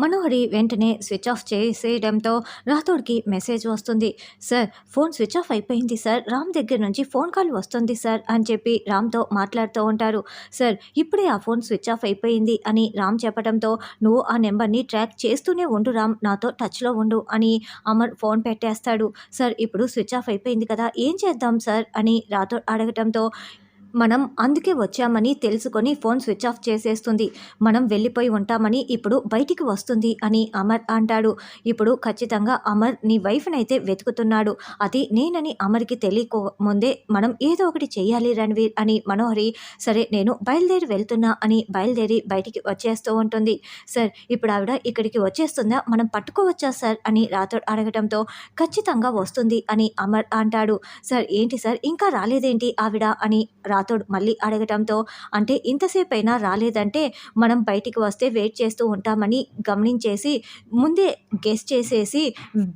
మనోహరి వెంటనే switch off చేసేయడంతో రాథోడ్కి మెసేజ్ వస్తుంది. సార్ ఫోన్ స్విచ్ ఆఫ్ అయిపోయింది సార్. రామ్ దగ్గర నుంచి ఫోన్ కాల్ వస్తుంది సార్ అని చెప్పి రామ్తో మాట్లాడుతూ ఉంటారు. సార్ ఇప్పుడే ఆ ఫోన్ స్విచ్ ఆఫ్ అయిపోయింది అని రామ్ చెప్పడంతో నువ్వు ఆ నెంబర్ని ట్రాక్ చేస్తూనే ఉండు రామ్. నాతో టచ్లో ఉండు అని అమర్ ఫోన్ పెట్టేస్తాడు. సార్ ఇప్పుడు స్విచ్ ఆఫ్ అయిపోయింది కదా. ఏం చేద్దాం సార్? అని రాథోడ్ అడగటంతో మనం అందుకే వచ్చామని తెలుసుకొని ఫోన్ స్విచ్ ఆఫ్ చేసేస్తుంది. మనం వెళ్ళిపోయి ఉంటామని ఇప్పుడు బయటికి వస్తుంది అని అమర్ అంటాడు. ఇప్పుడు ఖచ్చితంగా అమర్ నీ వైఫ్ని అయితే వెతుకుతున్నాడు. అది నేనని అమర్కి తెలియకో ముందే మనం ఏదో ఒకటి చేయాలి రణవీర్ అని మనోహరి సరే నేను బయలుదేరి వెళ్తున్నా అని బయలుదేరి బయటికి వచ్చేస్తూ ఉంటుంది. సార్ ఇప్పుడు ఆవిడ ఇక్కడికి వచ్చేస్తుందా? మనం పట్టుకోవచ్చా సార్? అని రాథోడ్ అడగడంతో ఖచ్చితంగా వస్తుంది అని అమర్ అంటాడు. సార్ ఏంటి సార్? ఇంకా రాలేదేంటి ఆవిడ? అని రాథోడ్ రాతోడు మళ్ళీ అడగటంతో అంటే ఇంతసేపు అయినా రాలేదంటే మనం బయటికి వస్తే వెయిట్ చేస్తూ ఉంటామని గమనించేసి ముందే గెస్ చేసేసి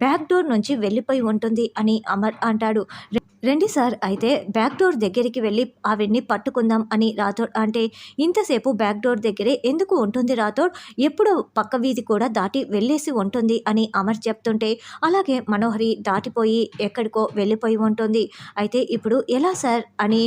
బ్యాక్ డోర్ నుంచి వెళ్ళిపోయి ఉంటుంది అని అమర్ అంటాడు. రండి సార్ అయితే బ్యాక్ డోర్ దగ్గరికి వెళ్ళి ఆవిడ్ని పట్టుకుందాం అని రాథోడ్ అంటే ఇంతసేపు బ్యాక్ డోర్ దగ్గరే ఎందుకు ఉంటుంది రాథోడ్ ఎప్పుడు పక్క వీధి కూడా దాటి వెళ్ళేసి ఉంటుంది అని అమర్ చెప్తుంటే అలాగే మనోహరి దాటిపోయి ఎక్కడికో వెళ్ళిపోయి ఉంటుంది. అయితే ఇప్పుడు ఎలా సార్? అని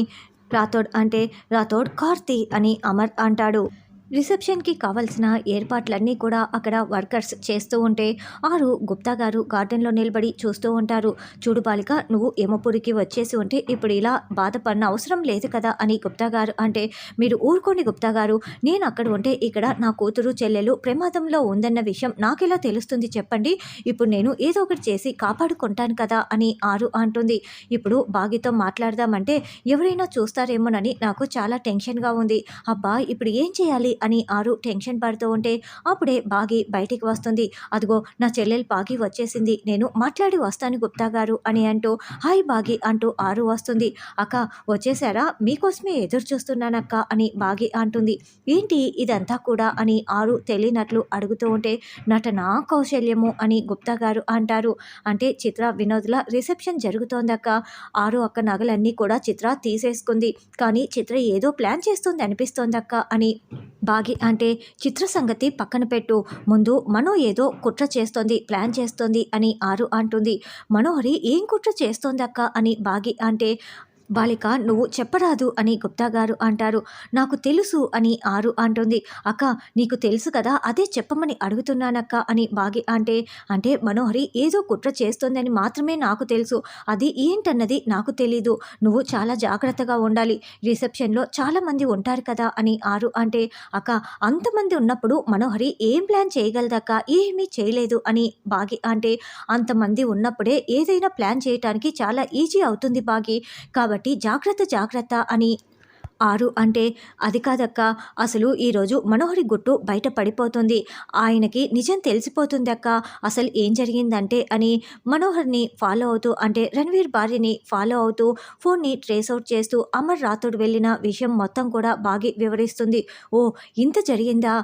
రాథోడ్ అంటే రాథోడ్ కార్తీ అని అమర్ అంటాడు. రిసెప్షన్కి కావాల్సిన ఏర్పాట్లన్నీ కూడా అక్కడ వర్కర్స్ చేస్తూ ఉంటే ఆరు గుప్తా గారు గార్డెన్లో నిలబడి చూస్తూ ఉంటారు. చూడు బాలిక నువ్వు యమపురికి వచ్చేసి ఉంటే ఇప్పుడు ఇలా బాధపడిన అవసరం లేదు కదా అని గుప్తా గారు అంటే మీరు ఊరుకోండి గుప్తా గారు నేను అక్కడ ఉంటే ఇక్కడ నా కూతురు చెల్లెలు ప్రమాదంలో ఉందన్న విషయం నాకెలా తెలుస్తుంది చెప్పండి? ఇప్పుడు నేను ఏదో ఒకటి చేసి కాపాడుకుంటాను కదా అని ఆరు అంటుంది. ఇప్పుడు బాగితో మాట్లాడదామంటే ఎవరైనా చూస్తారేమోనని నాకు చాలా టెన్షన్గా ఉంది. అబ్బా ఇప్పుడు ఏం చేయాలి? అని ఆరు టెన్షన్ పడుతూ ఉంటే అప్పుడే బాగి బయటికి వస్తుంది. అదిగో నా చెల్లెలు బాగి వచ్చేసింది. నేను మాట్లాడి వస్తాను గుప్తా గారు అని అంటూ హాయ్ బాగి అంటూ ఆరు వస్తుంది. అక్క వచ్చేసారా? మీకోసమే ఎదురు చూస్తున్నానక్క అని బాగి అంటుంది. ఏంటి ఇదంతా కూడా అని ఆరు తెలియనట్లు అడుగుతూ ఉంటే నటనా కౌశల్యము అని గుప్తా గారు అంటారు. అంటే చిత్ర వినోద్ల రిసెప్షన్ జరుగుతోందక్క. ఆరు అక్క నగలన్నీ కూడా చిత్ర తీసేసుకుంది. కానీ చిత్ర ఏదో ప్లాన్ చేస్తుంది అనిపిస్తోందక్క అని బాగి అంటే చిత్ర సంగతి పక్కన పెట్టు. ముందు మనో ఏదో కుట్ర చేస్తోంది ప్లాన్ చేస్తోంది అని ఆరు అంటుంది. మనోహరి ఏం కుట్ర చేస్తోందక్క అని బాగి అంటే బాలిక నువ్వు చెప్పరాదు అని గుప్తా గారు అంటారు. నాకు తెలుసు అని ఆరు అంటుంది. అక్క నీకు తెలుసు కదా అదే చెప్పమని అడుగుతున్నానక్క అని బాగి అంటే అంటే మనోహరి ఏదో కుట్ర చేస్తోందని మాత్రమే నాకు తెలుసు. అది ఏంటన్నది నాకు తెలీదు. నువ్వు చాలా జాగ్రత్తగా ఉండాలి. రిసెప్షన్లో చాలామంది ఉంటారు కదా అని ఆరు అంటే అక్క అంతమంది ఉన్నప్పుడు మనోహరి ఏం ప్లాన్ చేయగలదక్క? ఏమీ చేయలేదు అని బాగి అంటే అంతమంది ఉన్నప్పుడే ఏదైనా ప్లాన్ చేయటానికి చాలా ఈజీ అవుతుంది బాగి. కాబట్టి జాగ్రత్త జాగ్రత్త అని ఆరు అంటే అది కాదక్క అసలు ఈరోజు మనోహరి గుట్టు బయట పడిపోతుంది. ఆయనకి నిజం తెలిసిపోతుందక్క అసలు ఏం జరిగిందంటే అని మనోహర్ని ఫాలో అవుతూ అంటే రణవీర్ భార్యని ఫాలో అవుతూ ఫోన్ని ట్రేస్ అవుట్ చేస్తూ అమర్ రాథోడ్ వెళ్ళిన విషయం మొత్తం కూడా బాగి వివరిస్తుంది. ఓ ఇంత జరిగిందా?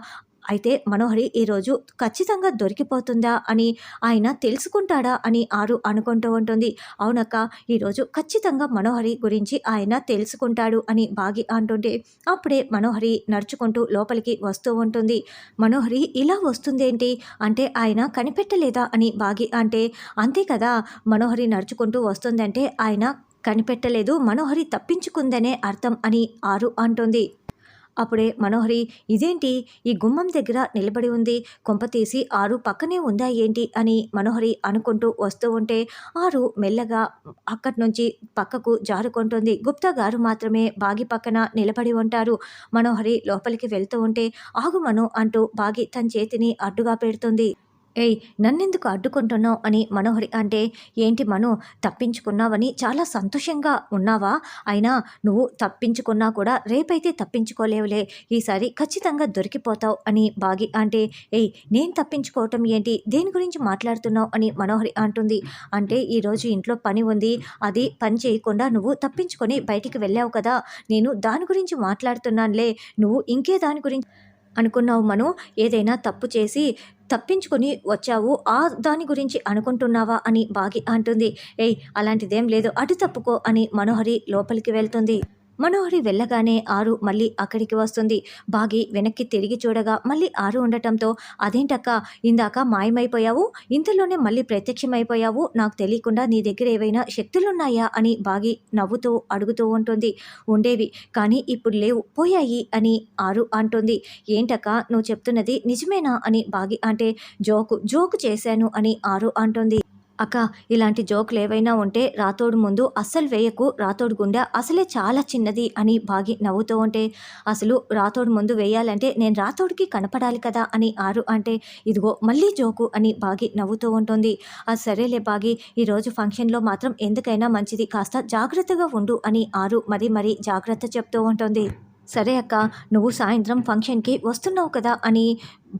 అయితే మనోహరి ఈరోజు ఖచ్చితంగా దొరికిపోతుందా అని ఆయన తెలుసుకుంటాడా అని ఆరు అనుకుంటూ ఉంటుంది. అవునక్క ఈరోజు ఖచ్చితంగా మనోహరి గురించి ఆయన తెలుసుకుంటాడు అని బాగి అంటుంటే అప్పుడే మనోహరి నడుచుకుంటూ లోపలికి వస్తూ ఉంటుంది. మనోహరి ఇలా వస్తుందేంటి? అంటే ఆయన కనిపెట్టలేదా? అని బాగి అంటే అంతే కదా మనోహరి నడుచుకుంటూ వస్తుందంటే ఆయన కనిపెట్టలేదు మనోహరి తప్పించుకుందనే అర్థం అని ఆరు అంటుంది. అప్పుడే మనోహరి ఇదేంటి? ఈ గుమ్మం దగ్గర నిలబడి ఉంది. కొంప తీసి ఆరు పక్కనే ఉందా ఏంటి? అని మనోహరి అనుకుంటూ వస్తూ ఉంటే ఆరు మెల్లగా అక్కడి నుంచి పక్కకు జారుకుంటుంది. గుప్తా గారు మాత్రమే బాగి పక్కన నిలబడి ఉంటారు. మనోహరి లోపలికి వెళ్తూ ఉంటే ఆగుమను అంటూ బాగి తన చేతిని అడ్డుగా పెడుతుంది. ఏయ్ నన్నెందుకు అడ్డుకుంటున్నావు అని మనోహరి అంటే ఏంటి మను తప్పించుకున్నావని చాలా సంతోషంగా ఉన్నావా? అయినా నువ్వు తప్పించుకున్నా కూడా రేపైతే తప్పించుకోలేవులే. ఈసారి ఖచ్చితంగా దొరికిపోతావు అని బాగి అంటే ఏయ్ నేను తప్పించుకోవటం ఏంటి? దేని గురించి మాట్లాడుతున్నావు అని మనోహరి అంటుంది. అంటే ఈరోజు ఇంట్లో పని ఉంది. అది పని చేయకుండా నువ్వు తప్పించుకొని బయటికి వెళ్ళావు కదా. నేను దాని గురించి మాట్లాడుతున్నానులే. నువ్వు ఇంకే దాని గురించి అనుకున్నావు మను ఏదైనా తప్పు చేసి తప్పించుకొని వచ్చావు ఆ దాని గురించి అనుకుంటున్నావా అని బాగి అంటుంది. ఏయ్ అలాంటిదేం లేదు అటు తప్పుకో అని మనోహరి లోపలికి వెళ్తుంది. మనోహరి వెళ్ళగానే ఆరు మళ్ళీ అక్కడికి వస్తుంది. బాగి వెనక్కి తిరిగి చూడగా మళ్ళీ ఆరు ఉండటంతో అదేంటక్క? ఇందాక మాయమైపోయావు? ఇంతలోనే మళ్ళీ ప్రత్యక్షమైపోయావు? నాకు తెలియకుండా నీ దగ్గర ఏవైనా శక్తులున్నాయా? అని బాగి నవ్వుతూ అడుగుతూ ఉంటుంది. ఉండేవి కానీ ఇప్పుడు లేవు. పోయాయి అని ఆరు అంటుంది. ఏంటక్క? నువ్వు చెప్తున్నది నిజమేనా? అని బాగి అంటే జోకు జోకు చేశాను అని ఆరు అంటుంది. అక్క ఇలాంటి జోకులు ఏవైనా ఉంటే రాతోడు ముందు అస్సలు వేయకు రాతోడు గుండె అసలే చాలా చిన్నది అని బాగి నవ్వుతూ ఉంటే అసలు రాతోడు ముందు వేయాలంటే నేను రాతోడికి కనపడాలి కదా అని ఆరు అంటే ఇదిగో మళ్ళీ జోకు అని బాగి నవ్వుతూ ఉంటుంది. అది సరేలే బాగి ఈరోజు ఫంక్షన్లో మాత్రం ఎందుకైనా మంచిది కాస్త జాగ్రత్తగా ఉండు అని ఆరు మరి మరీ జాగ్రత్త చెప్తూ ఉంటుంది. సరే అక్క నువ్వు సాయంత్రం ఫంక్షన్కి వస్తున్నావు కదా అని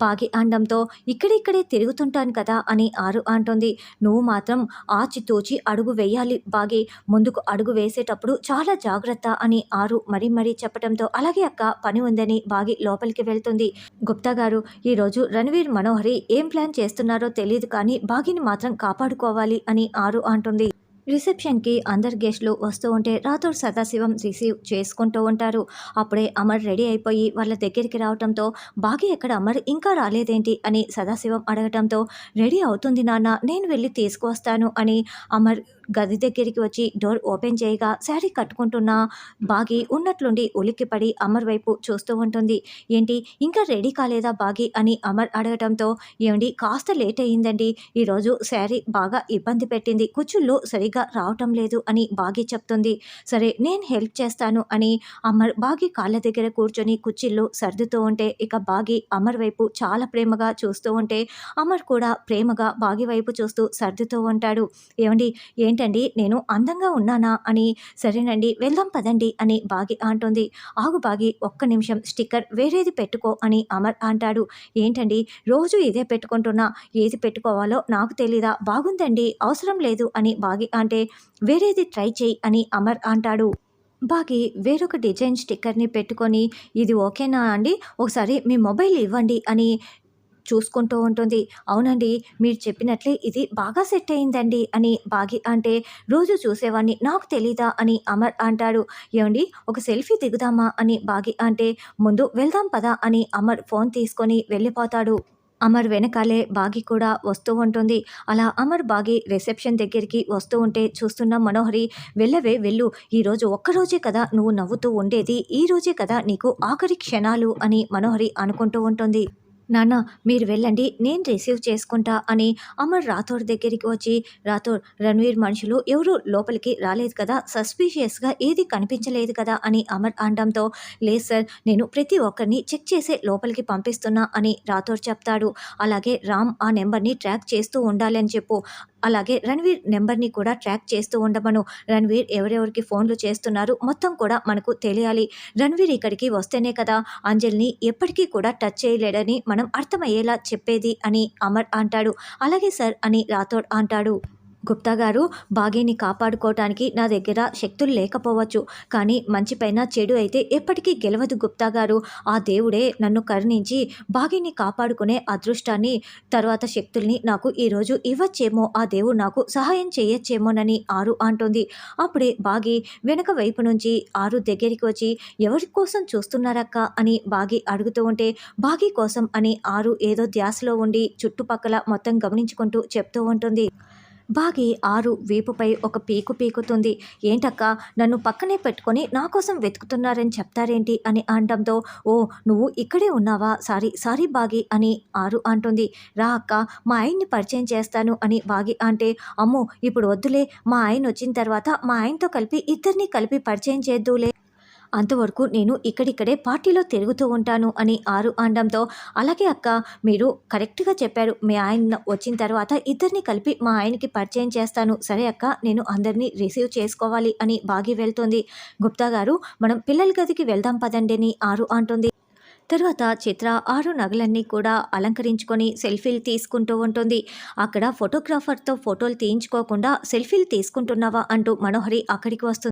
బాగి అనడంతో ఇక్కడిక్కడే తిరుగుతుంటాను కదా అని ఆరు అంటుంది. నువ్వు మాత్రం ఆచితూచి అడుగు వేయాలి బాగి. ముందుకు అడుగు వేసేటప్పుడు చాలా జాగ్రత్త అని ఆరు మరీ మరీ చెప్పడంతో అలాగే అక్క పని ఉందని బాగి లోపలికి వెళ్తుంది. గుప్తా గారు ఈరోజు రణవీర్ మనోహరి ఏం ప్లాన్ చేస్తున్నారో తెలియదు కానీ బాగిని మాత్రం కాపాడుకోవాలి అని ఆరు అంటుంది. రిసెప్షన్కి అందరు గెస్ట్లు వస్తూ ఉంటే రాథోడ్ సదాశివం రిసీవ్ చేసుకుంటూ ఉంటారు. అప్పుడే అమర్ రెడీ అయిపోయి వాళ్ళ దగ్గరికి రావడంతో బాగి ఎక్కడ అమర్? ఇంకా రాలేదేంటి? అని సదాశివం అడగటంతో రెడీ అవుతుంది నాన్న నేను వెళ్ళి తీసుకువస్తాను అని అమర్ గది దగ్గరికి వచ్చి డోర్ ఓపెన్ చేయగా శారీ కట్టుకుంటున్న బాగి ఉన్నట్లుండి ఉలిక్కిపడి అమర్ వైపు చూస్తూ ఉంటుంది. ఏంటి? ఇంకా రెడీ కాలేదా బాగి? అని అమర్ అడగటంతో ఏమండి కాస్త లేట్ అయ్యిందండి. ఈరోజు శారీ బాగా ఇబ్బంది పెట్టింది. కుచ్చుళ్ళు సరిగా రావటం లేదు అని బాగి చెప్తుంది. సరే నేను హెల్ప్ చేస్తాను అని అమర్ బాగి కాళ్ళ దగ్గర కూర్చొని కుచ్చిళ్ళు సర్దుతూ ఉంటే ఇక బాగి అమర్ వైపు చాలా ప్రేమగా చూస్తూ ఉంటే అమర్ కూడా ప్రేమగా బాగి వైపు చూస్తూ సర్దుతూ ఉంటాడు. ఏమండి ఏంటండి? నేను అందంగా ఉన్నానా? అని సరేనండి వెళ్దాం పదండి అని బాగి అంటుంది. ఆగు బాగి ఒక్క నిమిషం స్టిక్కర్ వేరేది పెట్టుకో అని అమర్ అంటాడు. ఏంటండి? రోజు ఇదే పెట్టుకుంటున్నా? ఏది పెట్టుకోవాలో నాకు తెలీదా? బాగుందండి అవసరం లేదు అని బాగి అంటే వేరేది ట్రై చేయి అని అమర్ అంటాడు. బాగి వేరొక డిజైన్ స్టిక్కర్ని పెట్టుకొని ఇది ఓకేనా అండి? ఒకసారి మీ మొబైల్ ఇవ్వండి అని చూసుకుంటూ ఉంటుంది. అవునండి మీరు చెప్పినట్లే ఇది బాగా సెట్ అయిందండి అని బాగి అంటే రోజు చూసేవాడిని నాకు తెలీదా అని అమర్ అంటాడు. ఏమండి ఒక సెల్ఫీ దిగుదామా అని బాగి అంటే ముందు వెళ్దాం పదా అని అమర్ ఫోన్ తీసుకొని వెళ్ళిపోతాడు. అమర్ వెనకాలే బాగి కూడా వస్తూ ఉంటుంది. అలా అమర్ బాగి రిసెప్షన్ దగ్గరికి వస్తూ ఉంటే చూస్తున్న మనోహరి వెళ్ళవే వెళ్ళు ఈరోజు ఒక్కరోజే కదా నువ్వు నవ్వుతూ ఉండేది ఈ రోజే కదా నీకు ఆఖరి క్షణాలు అని మనోహరి అనుకుంటూ ఉంటుంది. నాన్న మీరు వెళ్ళండి నేను రిసీవ్ చేసుకుంటా అని అమర్ రాథోడ్ దగ్గరికి వచ్చి రాథోడ్ రణ్వీర్ మనుషులు ఎవరు లోపలికి రాలేదు కదా సస్పీషియస్గా ఏది కనిపించలేదు కదా అని అమర్ అనడంతో లేదు సార్ నేను ప్రతి ఒక్కరిని చెక్ చేసే లోపలికి పంపిస్తున్నా అని రాథోడ్ చెప్తాడు. అలాగే రామ్ ఆ నెంబర్ని ట్రాక్ చేస్తూ ఉండాలని చెప్పు. అలాగే రణ్వీర్ నెంబర్ని కూడా ట్రాక్ చేస్తూ ఉండమను. రణ్వీర్ ఎవరెవరికి ఫోన్లు చేస్తున్నారు మొత్తం కూడా మనకు తెలియాలి. రణ్వీర్ ఇక్కడికి వస్తేనే కదా అంజలిని ఎప్పటికీ కూడా టచ్ చేయలేడని మనం అర్థమయ్యేలా చెప్పేది అని అమర్ అంటాడు. అలాగే సార్ అని రాథోడ్ అంటాడు. గుప్తా గారు బాగీని కాపాడుకోవటానికి నా దగ్గర శక్తులు లేకపోవచ్చు. కానీ మంచిపైన చెడు అయితే ఎప్పటికీ గెలవదు గుప్తా గారు. ఆ దేవుడే నన్ను కరుణించి బాగీని కాపాడుకునే అదృష్టాన్ని తర్వాత శక్తుల్ని నాకు ఈరోజు ఇవ్వచ్చేమో ఆ దేవుడు నాకు సహాయం చేయొచ్చేమోనని ఆరు అంటుంది. అప్పుడే బాగి వెనక వైపు నుంచి ఆరు దగ్గరికి వచ్చి ఎవరి కోసం చూస్తున్నారక్క అని బాగి అడుగుతూ ఉంటే బాగి కోసం అని ఆరు ఏదో ధ్యాసలో ఉండి చుట్టుపక్కల మొత్తం గమనించుకుంటూ చెప్తూ ఉంటుంది. బాగి ఆరు వీపుపై ఒక పీకు పీకుతుంది. ఏంటక్క నన్ను పక్కనే పెట్టుకొని నా కోసం వెతుకుతున్నారని చెప్తారేంటి అని అనడంతో ఓ నువ్వు ఇక్కడే ఉన్నావా? సారీ సారీ బాగి అని ఆరు అంటుంది. రా అక్క మా ఆయన్ని పరిచయం చేస్తాను అని బాగి అంటే అమ్మో ఇప్పుడు వద్దులే మా ఆయన వచ్చిన తర్వాత మా ఆయనతో కలిపి ఇద్దరిని కలిపి పరిచయం చేద్దులే. అంతవరకు నేను ఇక్కడిక్కడే పార్టీలో తిరుగుతూ ఉంటాను అని ఆరు అనడంతో అలాగే అక్క మీరు కరెక్ట్గా చెప్పారు. మీ ఆయన వచ్చిన తర్వాత ఇద్దరిని కలిపి మా ఆయనకి పరిచయం చేస్తాను. సరే అక్క నేను అందరినీ రిసీవ్ చేసుకోవాలి అని బాగి వెళ్తుంది. గుప్తా గారు మనం పిల్లల గదికి వెళ్దాం పదండి అని ఆరు అంటుంది. తర్వాత చిత్ర ఆరు నగలన్నీ కూడా అలంకరించుకొని సెల్ఫీలు తీసుకుంటూ ఉంటుంది. అక్కడ ఫోటోగ్రాఫర్తో ఫోటోలు తీయించుకోకుండా సెల్ఫీలు తీసుకుంటున్నావా అంటూ మనోహరి అక్కడికి వస్తుంది